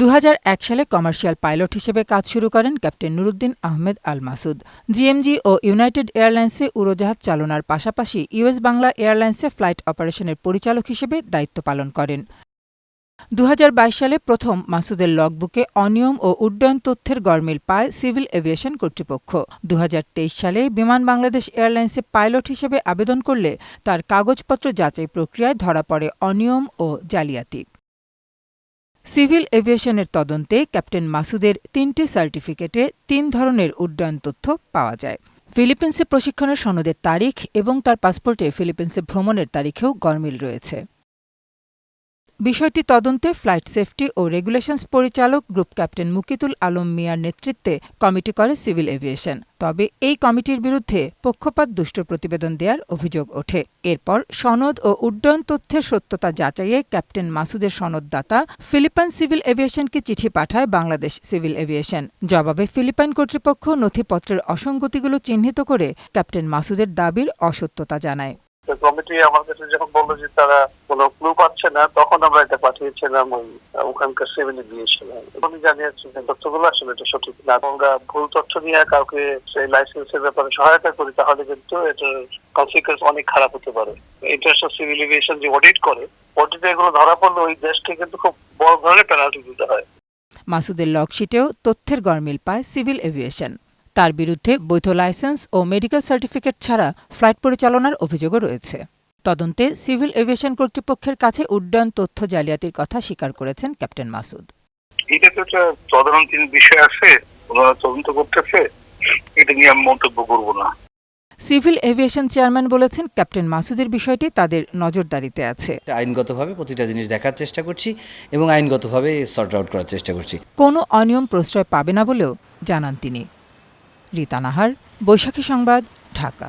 দু হাজার এক সালে কমার্শিয়াল পাইলট হিসেবে কাজ শুরু করেন ক্যাপ্টেন নুরুদ্দিন আহমেদ আল মাসুদ জিএমজি ও ইউনাইটেড এয়ারলাইন্সে উড়োজাহাজ চালনার পাশাপাশি ইউএস বাংলা এয়ারলাইন্সে ফ্লাইট অপারেশনের পরিচালক হিসেবে দায়িত্ব পালন করেন। দু হাজার বাইশ সালে প্রথম মাসুদের লগবুকে অনিয়ম ও উড্ডয়ন তথ্যের গরমিল পায় সিভিল এভিয়েশন কর্তৃপক্ষ। দু হাজার তেইশ সালে বিমান বাংলাদেশ এয়ারলাইন্সে পাইলট হিসেবে আবেদন করলে তার কাগজপত্র যাচাই প্রক্রিয়ায় ধরা পড়ে অনিয়ম ও জালিয়াতি। সিভিল এভিয়েশনের তদন্তে ক্যাপ্টেন মাসুদের তিনটি সার্টিফিকেটে তিন ধরনের উড্ডয়ন তথ্য পাওয়া যায়। ফিলিপিন্সে প্রশিক্ষণের সনদের তারিখ এবং তার পাসপোর্টে ফিলিপিন্সে ভ্রমণের তারিখেও গরমিল রয়েছে। বিষয়টি তদন্তে ফ্লাইট সেফটি ও রেগুলেশনস পরিচালক গ্রুপ ক্যাপ্টেন মুকিতুল আলম মিয়ার নেতৃত্বে কমিটি করে সিভিল এভিয়েশন। তবে এই কমিটির বিরুদ্ধে পক্ষপাত, দুষ্ট প্রতিবেদন দেওয়ার অভিযোগ ওঠে। এরপর সনদ ও উড্ডয়ন তথ্যের সত্যতা যাচাইয়ে ক্যাপ্টেন মাসুদের সনদদাতা ফিলিপাইন সিভিল এভিয়েশনকে চিঠি পাঠায় বাংলাদেশ সিভিল এভিয়েশন। জবাবে ফিলিপাইন কর্তৃপক্ষ নথিপত্রের অসঙ্গতিগুলো চিহ্নিত করে ক্যাপ্টেন মাসুদের দাবির অসত্যতা জানায়। কমিটি আমার কাছে যখন বলল যে তারা পাচ্ছে না, তখন আমরা এটা পাঠিয়েছিলাম, ওই, ওখানকার সিভিল দিয়েছিলাম উনি জানিয়েছেন যে তথ্যগুলো আসলে এটা সঠিক না। আমরা ভুল তথ্য নিয়ে কাউকে সেই লাইসেন্সের ব্যাপারে সহায়তা করি, তাহলে কিন্তু এটার কনসিকুয়েন্স অনেক খারাপ হতে পারে। ইন্টারন্যাশনাল সিভিল এভিয়েশন যে অডিট করে অডিটে এগুলো ধরা পড়লে ওই দেশকে কিন্তু খুব বড় ধরনের পেনাল্টি দিতে হয়। মাসুদের লগশিটেও তথ্যের গরমিল পায় সিভিল এভিয়েশন তার বিরুদ্ধে বৈধ লাইসেন্স ও মেডিকেল সার্টিফিকেট ছাড়া ফ্লাইট পরিচালনার অভিযোগও রয়েছে। তদন্তে সিভিল এভিয়েশন কর্তৃপক্ষের কাছে উড্ডয়ন তথ্য জালিয়াতির কথা স্বীকার করেছেন ক্যাপ্টেন মাসুদ। এটা তো একটা বিষয় আছে ওনারা তদন্ত করতেছে এটা নিয়ে আমি মন্তব্য করব না। সিভিল এভিয়েশন চেয়ারম্যান বলেছেন ক্যাপ্টেন মাসুদের বিষয়টি তাদের নজরদারিতে আছে। আইনগতভাবে প্রতিটা জিনিস দেখার চেষ্টা করছি এবং আইনগতভাবে সর্ট আউট করার চেষ্টা করছি। কোনো অনিয়ম প্রশ্রয় পাবে না বলেও জানান তিনি। রীতা নাহার বৈশাখী সংবাদ ঢাকা।